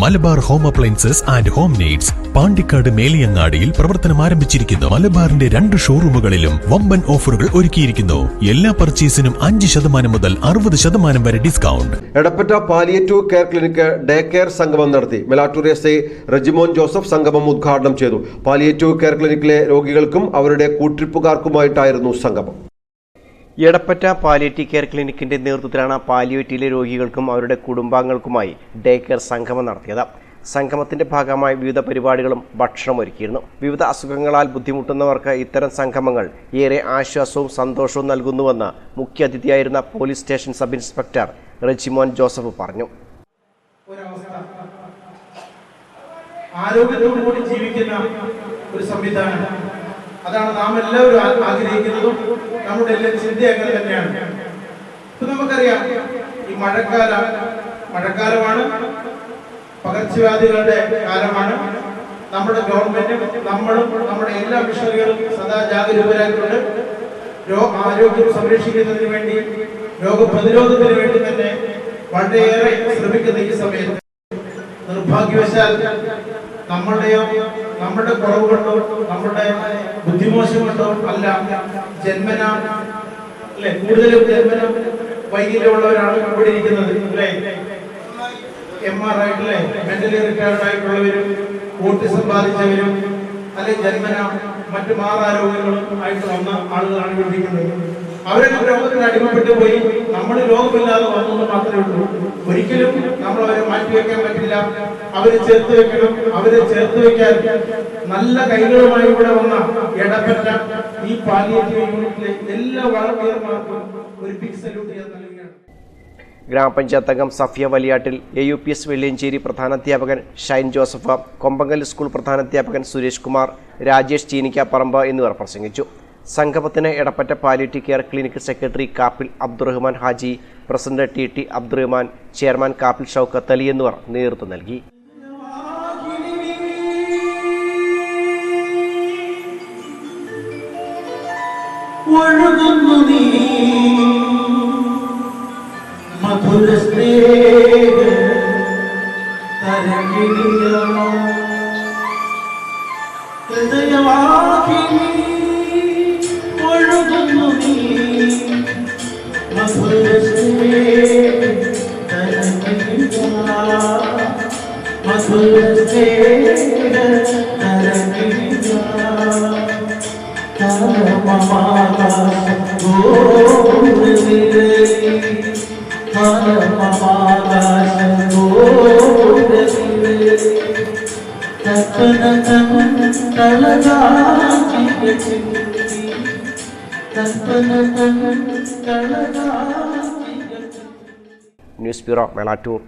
Malabar home appliances and home needs Pandikkad മേലിയങ്ങാടിയിൽ പ്രവർത്തനം ആരംഭിച്ചിരിക്കുന്നു. മലബാറിന്റെ രണ്ട് ഷോറൂമുകളിലും വമ്പൻ ഓഫറുകൾ ഒരുക്കിയിരിക്കുന്നു. എല്ലാ പർച്ചേസിനും അഞ്ച് ശതമാനം മുതൽ അറുപത് ശതമാനം വരെ discount. Edappatta palliative care clinic day care സംഗമം നടത്തി. മെലാറ്റൂർ എസ് ഐ റജിമോൻ ജോസഫ് സംഗമം ഉദ്ഘാടനം ചെയ്തു. പാലിയേറ്റീവ് കെയർ ക്ലിനിക്കിലെ രോഗികൾക്കും അവരുടെ കൂട്ടിരിപ്പുകാർക്കുമായിട്ടായിരുന്നു സംഗമം. എടപ്പറ്റ പാലിയേറ്റീവ് കെയർ ക്ലിനിക്കിന്റെ നേതൃത്വത്തിലാണ് പാലിയേറ്റീവിലെ രോഗികൾക്കും അവരുടെ കുടുംബാംഗങ്ങൾക്കുമായി ഡേ കെയർ സംഗമം നടത്തിയത്. സംഗമത്തിന്റെ ഭാഗമായി വിവിധ പരിപാടികളും ഭക്ഷണം ഒരുക്കിയിരുന്നു. വിവിധ അസുഖങ്ങളാൽ ബുദ്ധിമുട്ടുന്നവർക്ക് ഇത്തരം സംഗമങ്ങൾ ഏറെ ആശ്വാസവും സന്തോഷവും നൽകുന്നുവെന്ന് മുഖ്യാതിഥിയായിരുന്ന police station sub inspector Rejimon Joseph പറഞ്ഞു. ആരോഗ്യത്തോടു കൂടി ജീവിക്കുന്ന ഒരു സംവിധാനം. അതാണ് നാം എല്ലാവരും ആഗ്രഹിക്കുന്നതും നമ്മുടെ എല്ലാം ചിന്ത തന്നെയാണ്. ഇപ്പൊ നമുക്കറിയാം ഈ മഴക്കാല മഴക്കാലമാണ് പകർച്ചവ്യാധികളുടെ കാലമാണ്. നമ്മുടെ ഗവൺമെന്റും നമ്മളും നമ്മുടെ എല്ലാ മിഷണറികളും സദാ ജാഗരൂകരായിട്ടുണ്ട്. രോഗ ആരോഗ്യം സംരക്ഷിക്കുന്നതിന് വേണ്ടി രോഗപ്രതിരോധത്തിന് വേണ്ടി തന്നെ വളരെയേറെ ശ്രമിക്കുന്ന ഈ സമയത്ത്. നിർഭാഗ്യവശാൽ നമ്മളുടെയോ നമ്മുടെ കുറവ് കൊണ്ടോ നമ്മുടെ ബുദ്ധിമോശം കൊണ്ടോ അല്ല. ജന്മന അല്ലെ? കൂടുതലും ജന്മന വൈകല്യമുള്ളവരാണ് ഇവിടെ ഇരിക്കുന്നത് അല്ലെ? എം ആർ ആയിട്ടല്ലേ മെന്റലി റിട്ടയർഡ് ആയിട്ടുള്ളവരും ഓട്ടിസം ബാധിച്ചവരും അല്ലെ ജന്മന മറ്റു മാറാരോഗ്യങ്ങളും ആയിട്ട് വന്ന ആളുകളാണ് ഇവിടെ ഇരിക്കുന്നത്. അവരൊക്കെ രോഗത്തിന് അടിമപ്പെട്ടു പോയി. നമ്മൾ രോഗമില്ലാതെ വന്നെന്ന് മാത്രമേ ഉള്ളൂ. ഒരിക്കലും നമ്മൾ അവരെ മാറ്റി വെക്കാൻ പറ്റില്ല. അവരെ ചേർത്ത് വെക്കണം. അവരെ ചേർത്ത് വെക്കാൻ നല്ല കൈകളുമായി ഇവിടെ വന്ന ഇടപെട്ട ഈ പാലിയേറ്റീവ് യൂണിറ്റിലെ എല്ലാ വളർത്തിയർമാർക്കും ഒരു ബിഗ് സല്യൂട്ട് ചെയ്യാൻ നൽകുകയാണ്. ഗ്രാമപഞ്ചായത്ത് അംഗം Safiya Valiyattil A U P S Velliyancheri പ്രധാനാധ്യാപകൻ Shine Joseph Kombankal school പ്രധാനാധ്യാപകൻ സുരേഷ് കുമാർ രാജേഷ് ചീനിക്കാപ്പറമ്പ് എന്നിവർ പ്രസംഗിച്ചു. സംഗമത്തിന് Edappatta palliative care clinic secretary Kappil Abdurahman Haji president T T Abdurahman chairman Kappil Shoukath Ali എന്നിവർ നേതൃത്വം നൽകി. ഹൃദയവാഹിനി ന്യൂസ് ബ്യൂറോ മേലാറ്റൂർ